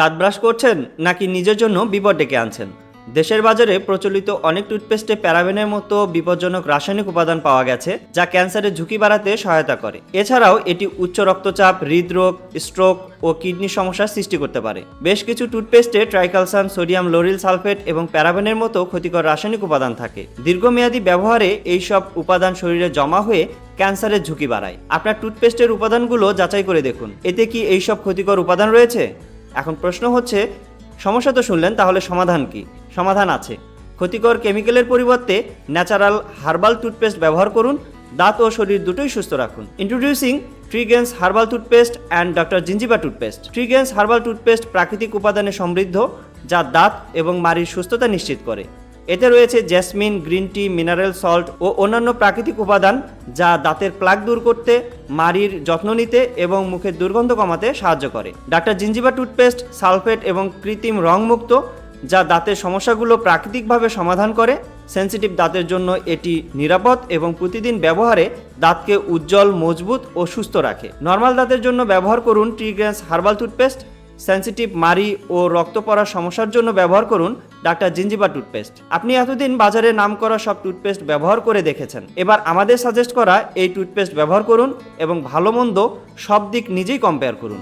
দাঁত ব্রাশ করছেন নাকি নিজের জন্য বিপদ ডেকে আনছেন? দেশের বাজারে প্রচলিত অনেক টুথপেস্টে প্যারাবেনের মতো বিপজ্জনক রাসায়নিক উপাদান পাওয়া গেছে, যা ক্যান্সারের ঝুঁকি বাড়াতে সহায়তা করে। এছাড়াও এটি উচ্চ রক্তচাপ, হৃদরোগ, স্ট্রোক ও কিডনি সমস্যার সৃষ্টি করতে পারে। বেশ কিছু টুথপেস্টে ট্রাইক্যালসাম সোডিয়াম লোরিল সালফেট এবং প্যারাবেনের মতো ক্ষতিকর রাসায়নিক উপাদান থাকে। দীর্ঘমেয়াদী ব্যবহারে এই সব উপাদান শরীরে জমা হয়ে ক্যান্সারের ঝুঁকি বাড়ায়। আপনার টুথপেস্টের উপাদানগুলো যাচাই করে দেখুন। এতে কি এইসব ক্ষতিকর উপাদান রয়েছে? এখন প্রশ্ন হচ্ছে, সমস্যা তো শুনলেন, তাহলে সমাধান কি? সমাধান আছে। ক্ষতিকর কেমিক্যালের পরিবর্তে ন্যাচারাল হার্বাল টুথপেস্ট ব্যবহার করুন, দাঁত ও শরীর দুটোই সুস্থ রাখুন। Introducing Trigens herbal toothpaste and doctor Zinziba toothpaste Trigens herbal toothpaste প্রাকৃতিক উপাদানে সমৃদ্ধ, যা দাঁত এবং মাড়ির সুস্থতা নিশ্চিত করে। এতে রয়েছে jasmine, green tea, mineral salt ও অন্যান্য প্রাকৃতিক উপাদান যা দাঁতের প্লাক দূর করতে, মাড়ির যত্ন নিতে এবং মুখের দুর্গন্ধ কমাতে সাহায্য করে। ডাক্তার জিঞ্জিবা টুথপেস্ট, সালফেট এবং কৃত্রিম রংমুক্ত, যা দাঁতের সমস্যাগুলো প্রাকৃতিকভাবে সমাধান করে। সেন্সিটিভ দাঁতের জন্য এটি নিরাপদ এবং প্রতিদিন ব্যবহারে দাঁতকে উজ্জ্বল, মজবুত ও সুস্থ রাখে। নর্মাল দাঁতের জন্য ব্যবহার করুন ট্রিগ্রেন্স হার্বাল টুথপেস্ট সেন্সিটিভ মারি ও রক্ত পড়ার সমস্যার জন্য ব্যবহার করুন ডাক্তার জিঞ্জিবা টুথপেস্ট। আপনি এতদিন বাজারে নাম করা সব টুথপেস্ট ব্যবহার করে দেখেছেন। এবার আমাদের সাজেস্ট করা এই টুথপেস্ট ব্যবহার করুন এবং ভালো মন্দ সব দিক নিজেই কম্পেয়ার করুন।